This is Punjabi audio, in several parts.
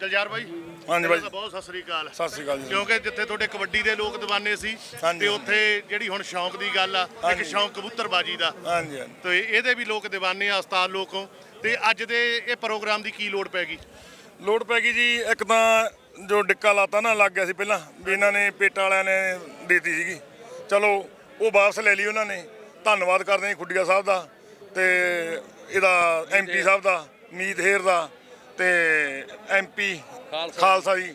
ਗੁਲਜ਼ਾਰ ਬਾਈ ਹਾਂਜੀ ਬਾਈ। ਬਹੁਤ ਸਤਿ ਸ੍ਰੀ ਅਕਾਲ। ਸਤਿ ਸ੍ਰੀ ਅਕਾਲ ਜੀ। ਕਿਉਂਕਿ ਜਿੱਥੇ ਤੁਹਾਡੇ ਕਬੱਡੀ ਦੇ ਲੋਕ ਦਿਵਾਨੇ ਸੀ ਤੇ ਉੱਥੇ ਜਿਹੜੀ ਹੁਣ ਸ਼ੌਂਕ ਦੀ ਗੱਲ ਆ ਇੱਕ ਸ਼ੌਂਕ ਕਬੂਤਰਬਾਜੀ ਦਾ। ਹਾਂਜੀ ਤੇ ਇਹਦੇ ਵੀ ਲੋਕ دیਵਾਨੇ ਆ ਉਸਤਾਦ ਲੋਕੋਂ। ਤੇ ਅੱਜ ਦੇ ਇਹ ਪ੍ਰੋਗਰਾਮ ਦੀ ਕੀ ਲੋੜ ਪੈ ਗਈ? ਲੋੜ ਪੈ ਗਈ ਜੀ ਇੱਕ ਤਾਂ ਜੋ ਡਿੱਕਾ ਲਾਤਾ ਨਾ ਲੱਗ ਗਿਆ ਸੀ ਪਹਿਲਾਂ ਵੀ ਇਹਨਾਂ ਨੇ ਪੇਟਾਂ ਵਾਲਿਆਂ ਨੇ ਦੇਤੀ ਸੀਗੀ। ਚਲੋ ਉਹ ਵਾਪਸ ਲੈ ਲਈ ਉਹਨਾਂ ਨੇ। ਧੰਨਵਾਦ ਕਰਦੇ ਹਾਂ ਖੁੱਡੀਆ ਸਾਹਿਬ ਦਾ ਤੇ ਇਹਦਾ ਐਮਪੀ ਸਾਹਿਬ ਦਾ ਮੀਤ ਹੇਰ ਦਾ। ਤੇ ਐਮਪੀ ਖਾਲਸਾ ਜੀ।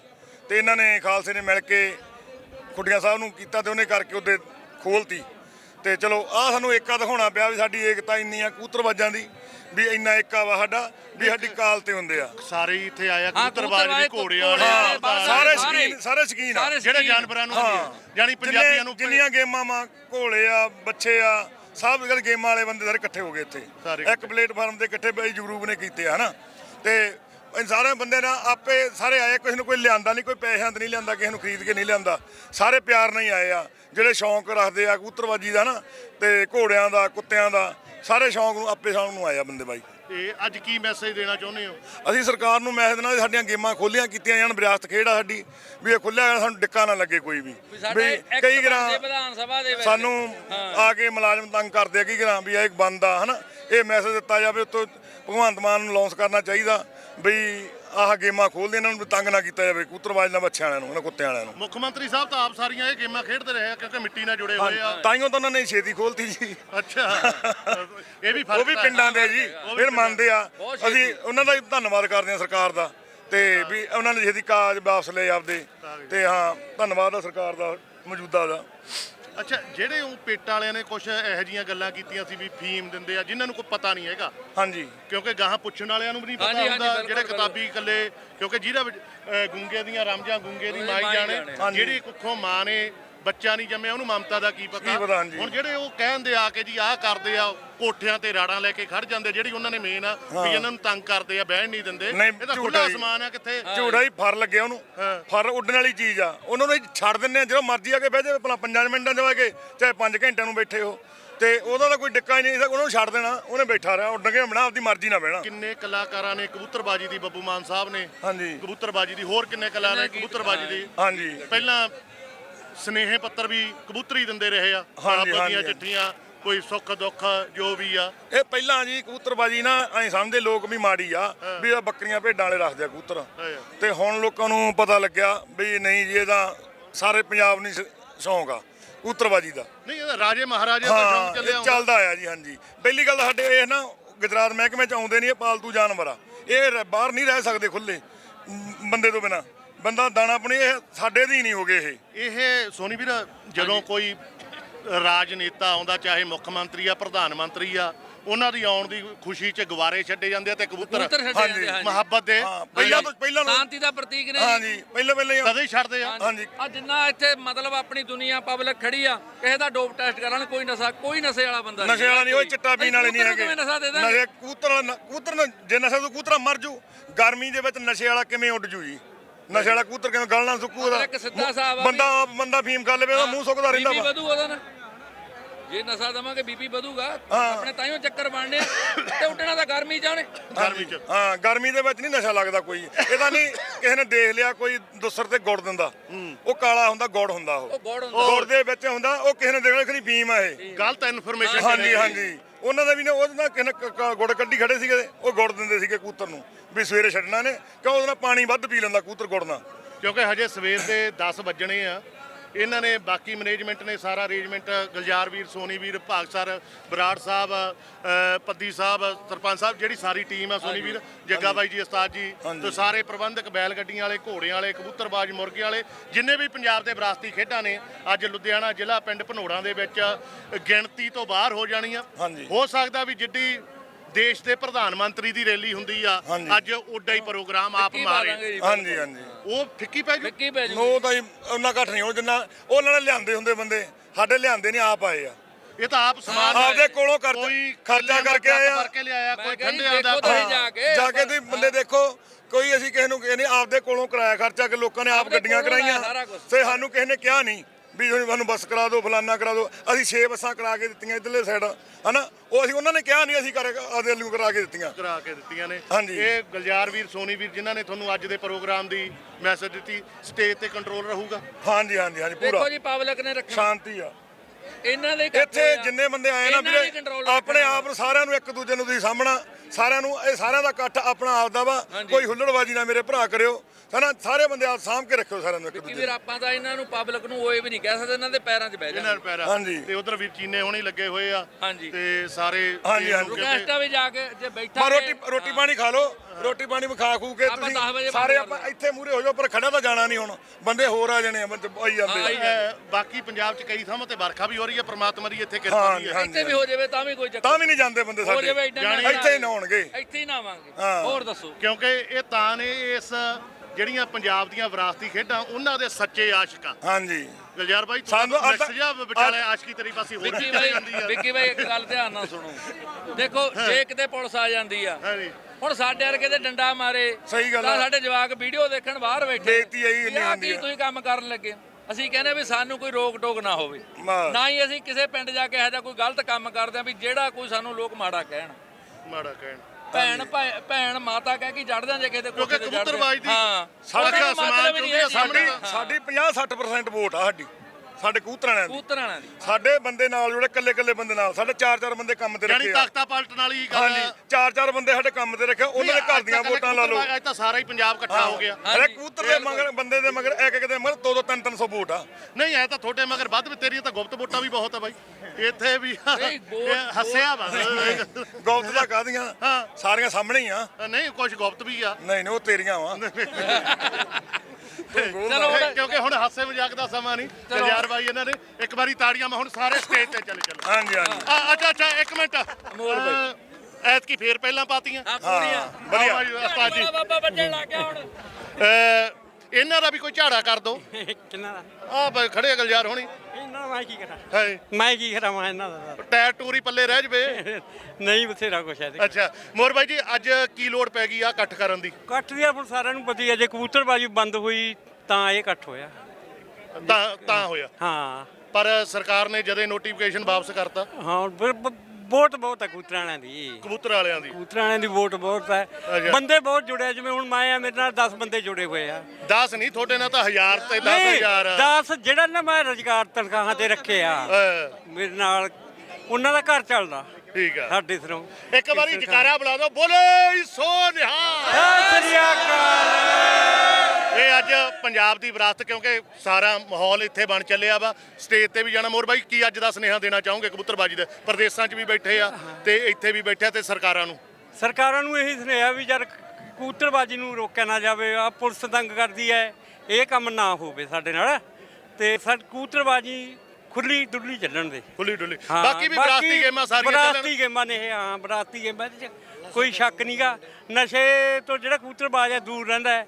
ਤੇ ਇਹਨਾਂ ਨੇ ਖਾਲਸੇ ਨੇ ਮਿਲ ਕੇ ਖੁੱਡੀਆਂ ਸਾਹਿਬ ਨੂੰ ਕੀਤਾ ਤੇ ਉਹਨੇ ਕਰਕੇ ਉਹਦੇ ਖੋਲਤੀ। ਤੇ ਚਲੋ ਆ ਸਾਨੂੰ ਏਕਾ ਦਿਖਾਉਣਾ ਪਿਆ ਵੀ ਸਾਡੀ ਏਕਤਾ ਇੰਨੀ ਆ ਕਬੂਤਰਬਾਜ਼ਾਂ ਦੀ ਵੀ ਇੰਨਾ ਏਕਾ ਵਾ ਸਾਡਾ ਵੀ ਸਾਡੀ ਕਾਲ ਤੇ ਹੁੰਦੇ ਆ। ਸਾਰੇ ਹੀ ਇੱਥੇ ਆਇਆ ਕਬੂਤਰਬਾਜ ਵੀ ਘੋੜਿਆਂ ਵਾਲੇ ਹਾਂ, ਸਾਰੇ ਸ਼ਕੀਨ ਸਾਰੇ ਸ਼ਕੀਨ ਆ। ਸਾਰੇ ਜਿਹੜੇ। ਜਾਨਵਰਾਂ ਨੂੰ ਹਾਂ। ਜਾਨੀ ਪੰਜਾਬੀਆਂ ਨੂੰ ਜਿੰਨੀਆਂ ਗੇਮਾਂ ਮਾ ਘੋਲੇ ਆ ਬੱਚੇ ਆ ਸਭ ਗੱਲ ਗੇਮਾਂ ਵਾਲੇ ਬੰਦੇ ਸਾਰੇ ਇਕੱਠੇ ਹੋ ਗਏ ਇੱਥੇ। ਸਾਰੇ ਇੱਕ ਪਲੇਟਫਾਰਮ ਤੇ ਇਕੱਠੇ ਬਈ ਜਗਰੂਪ ਨੇ ਕੀਤੇ ਆ ਹਨਾ। ਤੇ ਸਾਰੇ ਬੰਦੇ ਨਾ ਆਪੇ ਸਾਰੇ ਆਏ ਕਿਸੇ ਨੂੰ ਕੋਈ ਲਿਆਂਦਾ ਨਹੀਂ ਕੋਈ ਪੈਸਿਆਂ ਤੇ ਨਹੀਂ ਲਿਆਂਦਾ ਕਿਸੇ ਨੂੰ ਖਰੀਦ ਕੇ ਨਹੀਂ ਲਿਆਂਦਾ। ਸਾਰੇ ਪਿਆਰ ਨਾਲ ਹੀ ਆਏ ਆ। ਜਿਹੜੇ ਸ਼ੌਂਕ ਰੱਖਦੇ ਆ ਕਬੂਤਰਬਾਜੀ ਦਾ ਨਾ ਤੇ ਘੋੜਿਆਂ ਦਾ ਕੁੱਤਿਆਂ ਦਾ ਸਾਰੇ ਸ਼ੌਂਕ ਨੂੰ ਆਪੇ ਸ਼ੌਂਕ ਨੂੰ ਆਏ ਆ ਬੰਦੇ ਬਾਈ। ਤੇ ਅੱਜ ਕੀ ਮੈਸੇਜ ਦੇਣਾ ਚਾਹੁੰਦੇ ਹੋ? ਅਸੀਂ ਸਰਕਾਰ ਨੂੰ ਮੈਸੇਜ ਦੇਣਾ ਸਾਡੀਆਂ ਗੇਮਾਂ ਖੋਲੀਆਂ ਕੀਤੀਆਂ ਜਾਣ ਵਿਰਾਸਤ ਖੇਡ ਆ ਸਾਡੀ ਵੀ ਇਹ ਖੁੱਲਿਆ ਸਾਨੂੰ ਡਿੱਕਾ ਨਾ ਲੱਗੇ ਕੋਈ ਵੀ। ਸਾਡੇ ਵੀ ਇੱਕ ਕਈ ਗਰਾਂ ਵਿਧਾਨ ਸਭਾ ਦੇ ਵਿੱਚ। ਸਾਨੂੰ ਆ ਕੇ ਮੁਲਾਜ਼ਮ ਤੰਗ ਕਰਦੇ ਆ ਕਿ ਗਰਾਂ ਵੀ ਇਹ ਬੰਦ ਆ ਹਨਾ। ਇਹ ਮੈਸੇਜ ਦਿੱਤਾ ਜਾਵੇ ਉਤੋਂ ਭਗਵੰਤ ਮਾਨ ਨੂੰ ਲਾਂਚ ਕਰਨਾ ਚਾਹੀਦਾ ਬਈ ਆਹ ਗੇਮਾਂ ਖੋਲਦੇ ਇਹਨਾਂ ਨੂੰ ਤੰਗ ਨਾ ਕੀਤਾ ਜਾਵੇ ਕਬੂਤਰਬਾਜ਼ ਨਾਲ ਬੱਚਿਆਂ ਵਾਲਿਆਂ ਨੂੰ ਕੁੱਤਿਆਂ ਵਾਲਿਆਂ ਨੂੰ। ਮੁੱਖ ਮੰਤਰੀ ਸਾਹਿਬ ਤਾਂ ਆਪ ਸਾਰੀਆਂ ਇਹ ਗੇਮਾਂ ਖੇਡਦੇ ਰਹੇ ਆ ਕਿਉਂਕਿ ਮਿੱਟੀ ਨਾਲ ਜੁੜੇ ਹੋਏ ਆ। ਤਾਈਓ ਤਾਂ ਉਹਨਾਂ ਨੇ ਛੇਤੀ ਖੋਲਤੀ ਜੀ। ਅੱਛਾ। ਇਹ ਵੀ ਫ਼ਰਕ ਉਹ ਵੀ ਪਿੰਡਾਂ ਦੇ ਜੀ ਫਿਰ ਮੰਨਦੇ ਆ। ਅਸੀਂ ਉਹਨਾਂ ਦਾ ਧੰਨਵਾਦ ਕਰਦੇ ਹਾਂ ਸਰਕਾਰ ਦਾ ਤੇ ਵੀ ਉਹਨਾਂ ਨੇ ਛੇਤੀ ਕਾਜ ਵਾਪਸ ਲਏ ਆਪਦੇ। ਤੇ ਹਾਂ ਧੰਨਵਾਦ ਆ ਸਰਕਾਰ ਦਾ ਮੌਜੂਦਾ ਦਾ। ਅੱਛਾ ਜਿਹੜੇ ਉਹ ਪੇਟਾਂ ਵਾਲਿਆਂ ਨੇ ਕੁਝ ਇਹੋ ਜੀਆਂ ਗੱਲਾਂ ਕੀਤੀਆਂ ਸੀ ਵੀ ਫੀਮ ਦਿੰਦੇ ਆ ਜਿਨ੍ਹਾਂ ਨੂੰ ਕੋਈ ਪਤਾ ਨਹੀਂ ਹੈਗਾ ਹਾਂਜੀ ਕਿਉਂਕਿ ਗਾਹਾਂ ਪੁੱਛਣ ਵਾਲਿਆਂ ਨੂੰ ਵੀ ਨਹੀਂ ਪਤਾ ਹਾਂਜੀ, ਹਾਂਜੀ, ਹੁੰਦਾ ਜਿਹੜੇ ਬਿਲਕੁਲ। ਕਿਤਾਬੀ ਇਕੱਲੇ ਕਿਉਂਕਿ ਜਿਹਦਾ ਵਿੱਚ, ਅਹ, ਗੁੰਗੇ ਦੀਆਂ ਰਮਜਾਂ ਗੁੰਗੇ ਦੀ ਮਾਈ ਮਾਈ ਜਾਣੇ ਜਾਣੇ। ਹਾਂਜੀ। ਜਿਹੜੀ ਕੁੱਖੋਂ ਮਾਂ ਨੇ ਬੱਚਾ ਨਹੀਂ ਜੰਮਿਆ ਉਹਨੂੰ ਮਮਤਾ ਦਾ ਕੀ ਕੀ ਪਤਾ ਹਾਂਜੀ। ਹੁਣ ਜਿਹੜੇ ਉਹ ਕਹਿੰਦੇ ਆ ਕਿ ਜੀ ਆਹ ਕਰਦੇ ਆ ਕੋਠਿਆਂ ਤੇ ਰਾੜਾਂ ਲੈ ਕੇ ਖੜ ਜਾਂਦੇ ਜਿਹੜੀ ਉਹਨਾਂ ਨੇ ਮੇਨ ਆ ਵੀ ਇਹਨਾਂ ਨੂੰ ਤੰਗ ਕਰਦੇ ਆ ਬਹਿਣ ਨਹੀਂ ਦਿੰਦੇ। ਨਹੀਂ, ਇਹ ਤਾਂ ਝੂਠਾ ਖੁੱਲਾ ਜੀ। ਸਮਾਨ ਆ ਕਿੱਥੇ? ਝੂੜਾ ਹੀ ਫਰ ਲੱਗਿਆ ਉਹਨੂੰ। ਹਾਂ। ਫਰ ਉੱਡਣ ਵਾਲੀ ਚੀਜ਼ ਆ। ਉਹਨਾਂ ਨੂੰ ਅਸੀਂ ਛੱਡ ਦਿੰਨੇ ਆ ਜਦੋਂ ਮਰਜ਼ੀ ਆ ਕੇ ਬਹਿ ਜਾਵੇ ਭਲਾ 5 ਮਿੰਟਾਂ ਚ ਆ ਕੇ ਚਾਹੇ 5 ਘੰਟਿਆਂ ਨੂੰ ਬੈਠੇ ਹੋ ਤੇ ਉਹਦਾ ਤਾਂ ਕੋਈ ਡਿੱਕਾ ਹੀ ਨਹੀਂ ਉਹਨੂੰ ਛੱਡ ਦੇਣਾ ਉਹਨੇ ਬੈਠਾ ਰਿਹਾ ਉੱਡ ਕੇ ਬਣਾ ਆਪਦੀ ਮਰਜ਼ੀ ਨਾਲ ਬਹਿਣਾ। ਕਿੰਨੇ ਕਲਾਕਾਰਾਂ ਨੇ ਕਬੂਤਰਬਾਜੀ ਦੀ ਬੱਬੂ ਮਾਨ ਸਾਹਿਬ ਨੇ। ਹਾਂਜੀ। ਕਬੂਤਰਬਾਜੀ ਦੀ ਹੋਰ ਕਿੰਨੇ ਕਲਾ ਨੇ ਕਬੂਤਰਬਾਜੀ ਦੀ। ਹਾਂਜੀ। ਪਹਿਲਾਂ ਸਨੇਹ ਪੱਤਰ ਵੀ ਕਬੂਤਰੀ ਦਿੰਦੇ ਰਹੇ ਆ। ਹਾਂਜੀ, ਹਾਂਜੀ। ਚਿੱਠੀਆਂ ਕੋਈ ਸੁੱਖ ਦੁੱਖ ਜੋ ਵੀ ਆ। ਇਹ ਪਹਿਲਾਂ ਜੀ ਕਬੂਤਰਬਾਜੀ ਨਾ ਐਂ ਸਮਝਦੇ ਲੋਕ ਵੀ ਮਾੜੀ ਆ ਵੀ ਇਹ ਬੱਕਰੀਆਂ ਭੇਡਾਂ ਵਾਲੇ ਰੱਖਦੇ ਆ ਕਬੂਤਰ। ਹਾਂ। ਤੇ ਹੁਣ ਲੋਕਾਂ ਨੂੰ ਪਤਾ ਲੱਗਿਆ ਵੀ ਨਹੀਂ ਜੀ ਇਹਦਾ ਸਾਰੇ ਪੰਜਾਬ ਨੂੰ ਸ਼- ਸ਼ੌਂਕ ਆ ਕਬੂਤਰਬਾਜੀ ਦਾ। ਨਹੀਂ ਇਹ ਤਾਂ ਰਾਜੇ ਮਹਾਰਾਜੇ ਦਾ ਹਾਂ ਸ਼ੌਂਕ ਚੱਲਿਆ ਇਹ ਹੁੰਦਾ ਚੱਲਦਾ ਆ ਜੀ ਹਾਂਜੀ। ਪਹਿਲੀ ਗੱਲ ਸਾਡੇ ਇਹ ਨਾ ਗੁਜਰਾਤ ਮਹਿਕਮੇ ਚ ਆਉਂਦੇ ਨਹੀਂ ਇਹ ਪਾਲਤੂ ਜਾਨਵਰ ਆ। ਇਹ ਰ- ਬਾਹਰ ਨਹੀਂ ਰਹਿ ਸਕਦੇ ਖੁੱਲੇ ਬੰਦੇ ਤੋਂ ਬਿਨਾ। ਬੰਦਾ ਦਾਣਾ ਆਪਣੀ ਇਹ ਸਾਡੇ ਦੀ ਨਹੀਂ ਹੋ ਗਏ ਇਹ। ਇਹ ਸੋਨੀ ਵੀਰ ਜਦੋਂ ਕੋਈ ਰਾਜਨੇਤਾ ਆਉਂਦਾ ਚਾਹੇ ਮੁੱਖ ਮੰਤਰੀ ਆ ਪ੍ਰਧਾਨ ਮੰਤਰੀ ਆ ਉਹਨਾਂ ਦੀ ਆਉਣ ਦੀ ਖੁਸ਼ੀ 'ਚ ਗਵਾਰੇ ਛੱਡੇ ਜਾਂਦੇ ਆ ਤੇ ਕਬੂਤਰ ਕਬੂਤਰ ਛੱਡੇ ਹਾਂਜੀ, ਜਾਂਦੇ ਹਾਂਜੀ। ਮੁਹੱਬਤ ਦੇ ਹਾਂ ਪਹਿਲਾਂ ਤੋਂ ਪਹਿਲਾਂ ਨੂੰ ਸ਼ਾਂਤੀ ਦਾ ਪ੍ਰਤੀਕ ਨੇ ਹਾਂਜੀ ਪਹਿਲਾਂ ਪਹਿਲਾਂ ਹੀ ਕਦੇ ਹੀ ਛੱਡਦੇ ਆ। ਹਾਂਜੀ। ਆ ਜਿੰਨਾ ਇੱਥੇ ਮਤਲਬ ਆਪਣੀ ਦੁਨੀਆ ਪਬਲਿਕ ਖੜੀ ਆ ਕਿਸੇ ਦਾ ਡੋਪ ਟੈਸਟ ਕਰਾਂਗੇ ਕੋਈ ਨਸ਼ਾ ਕੋਈ ਨਸ਼ੇ ਵਾਲਾ ਬੰਦਾ ਨਹੀਂ। ਨਸ਼ੇ ਵਾਲਾ ਨਹੀਂ ਉਹ ਚਿੱਟਾ ਪੀਣ ਵਾਲੇ ਨਹੀਂ ਕਬੂਤਰ ਨੂੰ ਹੈਗੇ। ਕਿਵੇਂ ਨਸ਼ਾ ਦੇ ਦਾਂਗੇ? ਨਸ਼ੇ ਕਬੂਤਰ ਨ- ਕਬੂਤਰ ਨੂੰ- ਜੇ ਨਸ਼ਾ ਤੋਂ ਕਬੂਤਰ ਮਰ ਜੂ ਗਰਮੀ ਦੇ ਵਿੱਚ ਨਸ਼ੇ ਵਾਲਾ ਕਿਵੇਂ ਉੱਡ ਜੂ ਜੀ? ਨਸ਼ੇ ਵਾਲਾ ਕਬੂਤਰ ਕਿਵੇਂ ਗਲ ਨਾਲ ਸੁੱਕੂ ਉਹਦਾ? ਇੱਕ ਸਿੱਧਾ ਹਿਸਾਬ ਆ ਬੰਦਾ ਆਪ ਬੰਦਾ ਫੀਮ ਕਰ ਲਵੇ ਉਹਦਾ ਮੂੰਹ ਸੁੱਕਦਾ ਰਹਿੰਦਾ ਬੀਪੀ ਵਾ। ਵਧੂ ਉਹਦਾ ਨਾ। ਜੇ ਨਸ਼ਾ ਦਵਾਂਗੇ ਬੀਪੀ ਵਧੂਗਾ। ਆਪਣੇ ਤਾਈਓ ਚੱਕਰ ਬਣਨੇ ਆ, ਤੇ ਉੱਡਣਾ ਤਾਂ ਗਰਮੀ ਜਾਣੇ ਗਰਮੀ 'ਚ। ਹਾਂ ਗਰਮੀ ਦੇ ਵਿੱਚ ਨਹੀਂ ਨਸ਼ਾ ਲੱਗਦਾ ਕੋਈ। ਇਹਦਾ ਨਹੀਂ ਕਿਸੇ ਨੇ ਦੇਖ ਲਿਆ ਕੋਈ ਦੁਸਰ ਤੇ ਗੁੜ ਦਿੰਦਾ। ਉਹ ਕਾਲਾ ਹੁੰਦਾ ਗੁੜ ਹੁੰਦਾ ਉਹ। ਉਹ ਗੋੜ ਹੁੰਦਾ। ਗੁੜ ਦੇ ਵਿੱਚ ਹੁੰਦਾ ਉਹ ਕਿਸੇ ਨੇ ਦੇਖ ਲਿਆ ਕਿ ਫੀਮ ਆ ਇਹ। ਗਲਤ ਇਨਫੋਰਮੇਸ਼ਨ ਹਾਂਜੀ ਹਾਂਜੀ। ਉਹਨਾਂ ਦਾ ਵੀ ਨਾ ਉਹਦੇ ਨਾਲ ਕਿਸੇ ਕ- ਗੁੜ ਕੱਢੀ ਖੜੇ ਸੀਗੇ ਉਹ ਗੁੜ ਦਿੰਦੇ ਸੀਗੇ ਕੂਤਰ ਨੂੰ ਵੀ ਸਵੇਰੇ ਛੱਡਣਾ ਨੇ, ਕਿਉਂ ਉਹਦੇ ਨਾਲ ਪਾਣੀ ਵੱਧ ਪੀ ਲੈਂਦਾ ਕੂਤਰ ਗੁੜ ਨਾਲ। ਕਿਉਂਕਿ ਹਜੇ ਸਵੇਰ ਦੇ 10 ਵੱਜਣੇ ਆ ਇਹਨਾਂ ਨੇ ਬਾਕੀ ਮੈਨੇਜਮੈਂਟ ਨੇ ਸਾਰਾ ਅਰੇਂਜਮੈਂਟ ਗੁਲਜ਼ਾਰ ਵੀਰ ਸੋਨੀ ਵੀਰ ਭਾਗ ਸਰ ਬਰਾੜ ਸਾਹਿਬ ਪੱਦੀ ਸਾਹਿਬ ਸਰਪੰਚ ਸਾਹਿਬ ਜਿਹੜੀ ਸਾਰੀ ਟੀਮ ਆ ਸੋਨੀ ਵੀਰ ਜੱਗਾ ਬਾਈ ਜੀ ਉਸਤਾਦ ਜੀ ਤੇ ਸਾਰੇ ਪ੍ਰਬੰਧਕ ਬੈਲ ਗੱਡੀਆਂ ਵਾਲੇ ਘੋੜਿਆਂ ਵਾਲੇ ਕਬੂਤਰਬਾਜ਼ ਮੁਰਗੇ ਵਾਲੇ ਜਿੰਨੇ ਵੀ ਪੰਜਾਬ ਦੇ ਵਿਰਾਸਤੀ ਖੇਡਾਂ ਨੇ ਅੱਜ ਲੁਧਿਆਣਾ ਜ਼ਿਲ੍ਹਾ ਪਿੰਡ ਭਨੋੜਾਂ ਦੇ ਵਿੱਚ ਗਿਣਤੀ ਤੋਂ ਬਾਹਰ ਹੋ ਜਾਣੀਆਂ। ਹਾਂਜੀ। ਹੋ ਸਕਦਾ ਵੀ ਜਿੱਡੀ ਦੇਸ਼ ਦੇ ਪ੍ਰਧਾਨ ਮੰਤਰੀ ਦੀ ਰੈਲੀ ਹੁੰਦੀ ਆ। ਅੱਜ ਉੱਡਾ ਹੀ ਪ੍ਰੋਗਰਾਮ ਆਪ ਮਾਰੇ। ਹਾਂਜੀ ਹਾਂਜੀ। ਉਹ ਫਿੱਕੀ ਪੈ ਜੂ? ਫਿੱਕੀ ਪੈ ਜੂ ਉਹ ਤਾਂ ਜੀ ਉਹਨਾਂ ਘੱਟ ਨਹੀਂ ਉਹ ਜਿੰਨਾ ਉਹਨਾਂ ਨੇ ਲਿਆਂਦੇ ਹੁੰਦੇ ਬੰਦੇ ਸਾਡੇ ਲਿਆਂਦੇ ਨਹੀਂ ਆਪ ਆਏ ਆ। ਇਹ ਤਾਂ ਆਪ ਸਮਾਨ ਆਪਦੇ ਕੋਲੋਂ ਖਰਚਾ ਕੋਈ ਖਰਚਾ ਕਰਕੇ ਆਏ ਆ। ਕਰਕੇ ਲਿਆਇਆ ਮੈਂ ਕੋਈ ਕਿਹਾ ਜੀ, ਠੰਡੇ ਆਉਂਦਾ ਦੇਖੋ ਤਾਂ ਇਹ ਜਾ ਕੇ ਜਾ ਕੇ ਤੁਸੀਂ ਬੰਦੇ ਦੇਖੋ ਕੋਈ ਅਸੀਂ ਕਿਸੇ ਨੂੰ ਕਿਸੇ ਨੇ ਆਪਦੇ ਕੋਲੋਂ ਕਰਾਇਆ ਖਰਚਾ ਕਿ ਲੋਕਾਂ ਨੇ ਆਪ ਆਪਦੇ ਗੱਡੀਆਂ ਕੋਲੋਂ ਲਾਇਆ ਕਰਾਈਆਂ। ਸਾਰਾ ਕੁਛ। ਤੇ ਸਾਨੂੰ ਕਿਸੇ ਨੇ ਕਿਹਾ ਨਹੀਂ। ਵੀ ਸਾਨੂੰ ਬੱਸ ਕਰਾ ਦਿਓ ਫਲਾਨਾ ਕਰਾ ਦਿਓ। ਅਸੀਂ 6 ਬੱਸਾਂ ਕਰਾ ਕੇ ਦਿੱਤੀਆਂ ਇਧਰਲੇ ਸਾਈਡ ਹਨਾ? ਉਹ ਅਸੀਂ ਉਹਨਾਂ ਨੇ ਕਿਹਾ ਨਹੀਂ ਅਸੀਂ ਕਰ ਆਦੇ ਨੂੰ ਕਰਾ ਕੇ ਦਿੱਤੀਆਂ। ਕਰਾ ਕੇ ਦਿੱਤੀਆਂ ਨੇ। ਹਾਂਜੀ। ਇਹ ਗੁਲਜ਼ਾਰ ਵੀਰ ਸੋਨੀ ਵੀਰ ਜਿਨ੍ਹਾਂ ਨੇ ਤੁਹਾਨੂੰ ਅੱਜ ਦੇ ਪ੍ਰੋਗਰਾਮ ਦੀ ਮੈਸੇਜ ਦਿੱਤੀ ਸਟੇਜ ਤੇ ਕੰਟਰੋਲ ਰਹੂਗਾ। ਹਾਂਜੀ ਹਾਂਜੀ ਹਾਂਜੀ ਦੇਖੋ ਪੂਰਾ ਜੀ ਪਬਲਿਕ ਨੇ ਰੱਖਣਾ। ਸ਼ਾਂਤੀ ਆ। ਇਹਨਾਂ ਦੇ ਇੱਥੇ ਜਿੰਨੇ ਬੰਦੇ ਆਏ ਨਾ ਵੀਰੇ ਆਪਣੇ ਆਪ ਨੂੰ ਸਾਰਿਆਂ ਨੂੰ ਇੱਕ ਦੂਜੇ ਨੂੰ ਤੁਸੀਂ ਸਾਹਮਣਾ ਸਾਰਿਆਂ ਨੂੰ ਇਹ ਸਾਰਿਆਂ ਦਾ ਇਕੱਠ ਆਪਣਾ ਆਪ ਦਾ ਵਾ। ਕੋਈ ਹੁੱਲੜਬਾਜੀ ਨਾ ਮੇਰੇ ਭਰਾ ਕਰਿਓ। ਹਨਾ ਸਾਰੇ ਬੰਦੇ ਆਪ ਸਾਂਭ ਕੇ ਰੱਖਿਓ ਸਾਰਿਆਂ ਨੂੰ ਇੱਕ ਕਿ ਦੂਜੇ ਵੀਰ ਆਪਾਂ ਤਾਂ ਇਹਨਾਂ ਨੂੰ ਪਬਲਿਕ ਨੂੰ ਓਏ ਵੀ ਨਹੀਂ ਕਹਿ ਸਕਦੇ ਇਹਨਾਂ ਦੇ ਪੈਰਾਂ 'ਚ ਬਹਿ ਇਹਨਾਂ ਜਾਣਾ ਰੁਪਏ ਹਾਂਜੀ। ਤੇ ਉਧਰ ਵੀਰ ਚੀਨੇ ਹੋਣੀ ਲੱਗੇ ਹੋਏ ਆ ਹਾਂਜੀ। ਤੇ ਸਾਰੇ ਹਾਂਜੀ, team ਹਾਂਜੀ। ਨੂੰ ਰੁਕੈਸਟਾ ਵੀ ਜਾ ਕੇ ਜੇ ਬੈਠਾ ਮਾ ਰੋਟੀ ਰੋਟੀ ਪਾਣੀ ਖਾ ਲਓ ਰੋਟੀ ਪਾਣੀ ਖਾ ਖੂ ਕੇ ਆਪਾਂ ਦਸ ਵਜੇ ਤੁਸੀਂ ਬੰਦ ਸਾਰੇ ਕਰ ਆਪਾਂ। ਇੱਥੇ ਮੂਰੇ ਹੋ ਜਾਓ ਪਰ ਖੜਾ ਤਾਂ ਜਾਣਾ ਨਹੀਂ ਹੁਣ ਬੰਦੇ ਹੋਰ ਆ ਜਾਣੇ ਆ ਬੰਦੇ ਆਈ ਜਾਂਦੇ ਆਈ ਆ। ਅਹ ਬਾਕੀ ਪੰਜਾਬ 'ਚ ਕਈ ਥਾਵਾਂ ਤੇ ਵਰਖਾ ਵੀ ਹੋ ਰਹੀ ਹੈ ਪ੍ਰਮਾਤਮਾ ਦੀ ਇੱਥੇ ਕਿਰਪਾ ਹਾਂ, ਵੀ ਹੈ ਹਾਂ। ਇੱਥੇ ਵੀ ਹੋ ਜਾਵੇ ਤਾਂ ਵੀ ਕੋਈ ਚੱਕਰ ਤਾਂ ਵੀ ਨਹੀਂ ਜਾਂਦੇ ਬੰਦੇ ਹੋ ਸਾਡੇ ਨਾ- ਇੱਥੇ ਹੀ ਨਹਾਉਣਗੇ ਇੱਥੇ ਹੀ ਨਾਵਾਂਗੇ ਹਾਂ। ਹੋਰ ਦੱਸੋ ਕਿਉਂਕਿ ਇਹ ਤਾਂ ਨੇ ਇਸ ਜਿਹੜੀਆਂ ਪੰਜਾਬ ਦੀਆਂ ਵਿਰਾਸਤੀ ਖੇਡਾਂ ਉਹਨਾਂ ਦੇ ਸੱਚੇ ਆਸ਼ਿਕ। ਆ ਹਾਂਜੀ। ਗੁਲਜ਼ਾਰ ਬਾਈ ਸਾਨੂੰ ਆ ਵਿਚਾਲੇ ਆਸ਼ਿਕੀ ਤੇਰੀ ਪਾਸੇ ਹੋਰ ਵੀ ਜਾਂਦੀ ਆ? ਵਿੱਕੀ ਬਾਈ ਇੱਕ ਗੱਲ ਧਿਆਨ ਨਾਲ ਸੁਣੋ। ਦੇਖੋ ਜੇ ਕਿਤੇ ਪੁਲਿਸ ਆ ਜਾਂਦੀ ਆ ਹਾਂਜੀ। ਹੁਣ ਸਾਡੇ ਵਰਗੇ ਦੇ ਡੰਡਾ ਮਾਰੇ ਸਹੀ ਗੱਲ ਤਾਂ ਆ। ਸਾਡੇ ਜਵਾਕ ਵੀਡੀਓ ਦੇਖਣ ਬਾਹਰ ਬੈਠੇ। ਬੇਇੱਜ਼ਤੀ ਇੰਨੀ ਆਹ ਹੁੰਦੀ। ਤੁਸੀਂ ਕੰਮ ਕਰਨ ਲੱਗੇ ਅਸੀਂ ਕਹਿੰਦੇ ਵੀ ਸਾਨੂੰ ਕੋਈ ਰੋਕ ਟੋਕ ਨਾ ਹੋਵੇ। ਨਾ ਹੀ ਅਸੀਂ ਕਿਸੇ ਪਿੰਡ ਜਾ ਕੇ ਇਹੋ ਜਿਹਾ ਕੋਈ ਗਲਤ ਕੰਮ ਕਰਦੇ ਆ ਵੀ ਜਿਹੜਾ ਕੋਈ ਸਾਨੂੰ ਲੋਕ ਮਾੜਾ ਕਹਿਣ। ਮਾੜਾ ਕਹਿਣ। ਭੈਣ ਭੈ- ਭੈਣ ਮਾਤਾ ਕਹਿ ਕੇ ਚੜ ਜਾਂਦੇ ਕਿਸੇ ਦੇ ਕਿਉਂਕਿ ਕੋਠੇ ਤੇ ਚੜ੍ਹਦੇ। ਕਬੂਤਰਬਾਜ਼ ਦੀ ਹਾਂ ਸੜਕ ਉਹਨਾਂ ਨੂੰ ਅਸਮਾਨ ਮਤਲਬ ਚ ਹੀ ਨਹੀਂ ਹੁੰਦੀ ਆ, ਹੈ ਸਾਡੀ। ਸਾਡੀ 50 60% ਵੋਟ ਆ ਸਾਡੀ ਸਾਡੇ ਕੂਤਰਾਂ ਦੀ। ਕਬੂਤਰਾਂ ਦੀ। ਸਾਡੇ ਬੰਦੇ ਨਾਲ ਜੁੜੇ ਕੱਲੇ ਕੱਲੇ ਬੰਦੇ ਨਾਲ। ਸਾਡੇ ਚਾਰ ਚਾਰ ਬੰਦੇ ਕੰਮ ਤੇ ਯਾਨੀ ਰੱਖੇ ਆ। ਤਖਤਾ ਪਲਟਣ ਵਾਲੀ ਗੱਲ ਹਾਂਜੀ ਚਾਰ ਚਾਰ ਬੰਦੇ ਸਾਡੇ ਕੰਮ ਤੇ ਰੱਖੇ ਉਹਨਾਂ ਦੇ ਘਰ ਦੀਆਂ ਵੋਟਾਂ ਲਾ ਲਓ। ਅੱਜ ਤਾਂ ਸਾਰਾ ਹੀ ਪੰਜਾਬ ਇਕੱਠਾ ਹੋ। ਗਿਆ। ਕੂਤਰ ਦੇ ਮਗਰ ਬੰਦੇ ਦੇ ਮਗਰ ਇੱਕ ਇੱਕ ਦੇ ਮਗਰ ਦੋ ਦੋ ਤਿੰਨ ਤਿੰਨ ਸੌ ਵੋਟ ਆ। ਨਹੀਂ ਐ ਤਾਂ ਤੁਹਾਡੇ ਮਗਰ ਵੱਧ ਵੀ ਤੇਰੀਆਂ ਤਾਂ ਗੁਪਤ ਵੋਟਾਂ ਵੀ ਬਹੁਤ ਆ ਬਾਈ। ਇੱਥੇ ਵੀ ਹੱਸਿਆ ਬਸ ਗੌਲਤ ਦਾ ਕਾਦੀਆਂ ਹਾਂ। ਸਾਰੀਆਂ ਸਾਹਮਣੇ ਹੀ ਆ। ਨਹੀਂ ਕੁਝ ਗੁਪਤ ਵੀ ਆ। ਨਹੀਂ ਨਹੀਂ ਉਹ ਤੇਰੀਆਂ ਵਾ। ਚਲੋ ਹਾਸੇ ਮਜ਼ਾਕ ਦਾ ਸਮਾਂ ਨਹੀਂ। ਗੁਲਜ਼ਾਰ ਬਾਈ ਇਹਨਾਂ ਨੇ ਇੱਕ ਵਾਰੀ ਤਾੜੀਆਂ ਮੈਂ ਹੁਣ ਸਾਰੇ ਸਟੇਜ ਤੇ ਚੱਲੇ ਚੱਲੋ। ਹਾਂਜੀ ਹਾਂਜੀ। ਆ, ਅੱਛਾ ਅੱਛਾ ਇੱਕ ਮਿੰਟ। ਮੋਰ ਬਾਈ। ਐਤ ਕੀ ਫੇਰ ਪਹਿਲਾਂ ਪਾਤੀਆਂ? ਹਾਂ ਵਧੀਆ। ਉਸਤਾਦ ਜੀ। ਬਾਬਾ ਵੱਜਣ ਲੱਗ ਗਿਆ ਹੁਣ। ਇਹਨਾਂ ਦਾ ਵੀ ਕੋਈ ਝਾੜਾ ਕਰ ਦੋ। ਕਿੰਨਾ ਦਾ? ਆ ਬਈ ਖੜੇ ਗੁਲਜ਼ਾਰ ਹੋਣੀ। ਇਹਨਾਂ ਮੈਂ ਕੀ ਕਰਾਂ? ਹੈ। ਮੈਂ ਕੀ ਕਰਾਂ ਇਹਨਾਂ ਦਾ ਟਾਇਰ ਟੂਰੀ ਪੱਲੇ ਰਹਿ ਜਵੇ। ਨਹੀਂ ਬਥੇਰਾ ਕੁਛ ਹੈ। ਅੱਛਾ ਮੋਰ ਬਾਈ ਜੀ ਅੱਜ ਕੀ ਲੋੜ ਪੈ ਗਈ ਆ ਇਕੱਠ ਕਰਨ ਦੀ? ਕੱਟ ਦੀ ਹੁਣ ਸਾਰਿਆਂ ਨੂੰ ਪਤਾ ਹੀ ਹੈ ਜੇ ਕਬੂਤਰਬਾਜੀ ਬੰਦ ਹੋਈ ਤਾਂ ਇਹ ਇਕੱਠ ਹੋਇਆ। ਤਾਂ ਤਾਂ ਹੋਇਆ। ਹਾਂ। ਪਰ ਸਰਕਾਰ ਨੇ ਜਦੇ ਨੋਟੀਫਿਕੇਸ਼ਨ ਵਾਪਸ ਕਰਤਾ। ਹਾਂ ਬ- ਵੋਟ ਬਹੁਤ ਹੈ ਕਬੂਤਰਾਂ ਵਾਲਿਆਂ ਦੀ। ਕਬੂਤਰ ਵਾਲਿਆਂ ਦੀ। ਕਬੂਤਰਾਂ ਵਾਲਿਆਂ ਦੀ ਵੋਟ ਬਹੁਤ ਹੈ। ਅੱਛਾ। ਬੰਦੇ ਬਹੁਤ ਜੁੜੇ ਆ, ਜਿਵੇਂ ਹੁਣ ਮੈਂ ਆ ਮੇਰੇ ਨਾਲ 10 ਬੰਦੇ ਜੁੜੇ ਹੋਏ ਆ। 10 ਨਹੀਂ ਤੁਹਾਡੇ ਨਾਲ ਤਾਂ 1000 ਤੇ 10000 10 ਜਿਹੜਾ ਨਾ ਮੈਂ ਰੁਜ਼ਗਾਰ ਤਨਖਾਹਾਂ ਤੇ ਰੱਖੇ ਆ ਮੇਰੇ ਨਾਲ ਉਹਨਾਂ ਦਾ ਘਰ ਚੱਲਦਾ। ਠੀਕ ਆ। ਸਾਡੇ ਸਿਰੋਂ। ਇੱਕ ਵਾਰੀ ਜਕਾਰਾ ਬੁਲਾ ਦਿਓ ਬੋਲੇ ਸੋ ਨਿਹਾਲ। ਸਤਿ ਸ੍ਰੀ ਅਕਾਲ। ਇਹ ਅੱਜ ਪੰਜਾਬ ਦੀ ਵਿਰਾਸਤ ਕਿਉਂਕਿ ਸਾਰਾ ਮਾਹੌਲ ਇੱਥੇ ਬਣ ਚੱਲਿਆ ਵਾ। ਸਟੇਜ ਤੇ ਵੀ ਜਾਣਾ। ਮੋਰ ਬਾਈ ਕੀ ਅੱਜ ਦਾ ਸੁਨੇਹਾ ਦੇਣਾ ਚਾਹੋਗੇ ਕਬੂਤਰਬਾਜੀ ਦੇ? ਪ੍ਰਦੇਸ਼ਾਂ 'ਚ ਵੀ ਬੈਠੇ ਆ ਤੇ ਇੱਥੇ ਵੀ ਬੈਠੇ ਆ ਤੇ ਸਰਕਾਰਾਂ ਨੂੰ? ਸਰਕਾਰਾਂ ਨੂੰ ਇਹੀ ਸੁਨੇਹਾ ਵੀ ਯਾਰ ਕਬੂਤਰਬਾਜੀ ਨੂੰ ਰੋਕਿਆ ਨਾ ਜਾਵੇ ਆ ਪੁਲਿਸ ਤੰਗ ਕਰਦੀ ਹੈ ਇਹ ਕੰਮ ਨਾ ਹੋਵੇ ਸਾਡੇ ਨਾਲ। ਤੇ ਸਾ ਕਬੂਤਰਬਾਜੀ ਖੁੱਲੀ ਡੁੱਲੀ ਚੱਲਣ ਦੇ। ਖੁੱਲੀ ਡੁੱਲੀ ਹਾਂ, ਬਾਕੀ ਵੀ ਵਿਰਾਸਤੀ ਗੇਮਾਂ ਸਾਰੀਆਂ ਚੱਲਣ। ਵਿਰਾਸਤੀ ਗੇਮਾਂ ਨੇ ਇਹ ਹਾਂ ਵਿਰਾਸਤੀ ਗੇਮਾਂ ਚ ਕੋਈ ਸ਼ੱਕ ਨਹੀਂਗਾ ਨਸ਼ੇ ਤੋਂ ਜਿਹੜਾ ਕਬੂਤਰਬਾਜ ਹੈ ਦੂਰ ਰਹਿੰਦਾ ਹੈ।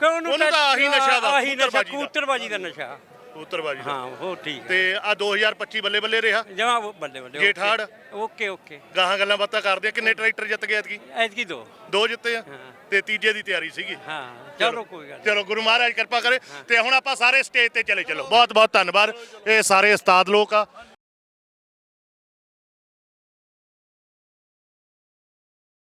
ਕਿ ਉਹਨੂੰ ਉਹਨੂੰ ਤਾਂ ਆਹੀ ਨਸ਼ਾ ਵਾ, ਆਹੀ ਨਸ਼ਾ ਕਬੂਤਰਬਾਜੀ ਦਾ। ਦਾ ਨਸ਼ਾ। ਕਬੂਤਰਬਾਜੀ ਦਾ। ਹਾਂ ਉਹ ਠੀਕ ਤੇ ਆ 2025 ਬੱਲੇ ਬੱਲੇ ਰਿਹਾ? ਜਮਾ ਬੱਲੇ ਬੱਲੇ ਜੇਠ ਹਾੜ। ਓਕੇ। ਓਕੇ ਗਾਹਾਂ ਗੱਲਾਂ ਬਾਤਾਂ ਕਰਦੇ ਆ ਕਿੰਨੇ ਟਰੈਕਟਰ ਜਿੱਤ ਗਏ ਐਤਕੀ? ਐਤਕੀ ਦੋ। ਦੋ ਜਿੱਤੇ ਆ। ਤੇ ਤੀਜੇ ਦੀ ਤਿਆਰੀ ਸੀਗੀ। ਹਾਂ ਚਲੋ। ਕੋਈ ਗੱਲ ਨੀ। ਚਲੋ ਗੁਰੂ ਮਹਾਰਾਜ ਕਿਰਪਾ ਕਰੇ। ਤੇ ਹੁਣ ਆਪਾਂ ਸਾਰੇ ਸਟੇਜ ਤੇ ਚਲੇ ਚਲੋ। ਬਹੁਤ ਬਹੁਤ ਧੰਨਵਾਦ। ਇਹ ਸਾਰੇ ਉਸਤਾਦ ਲੋਕ ਆ।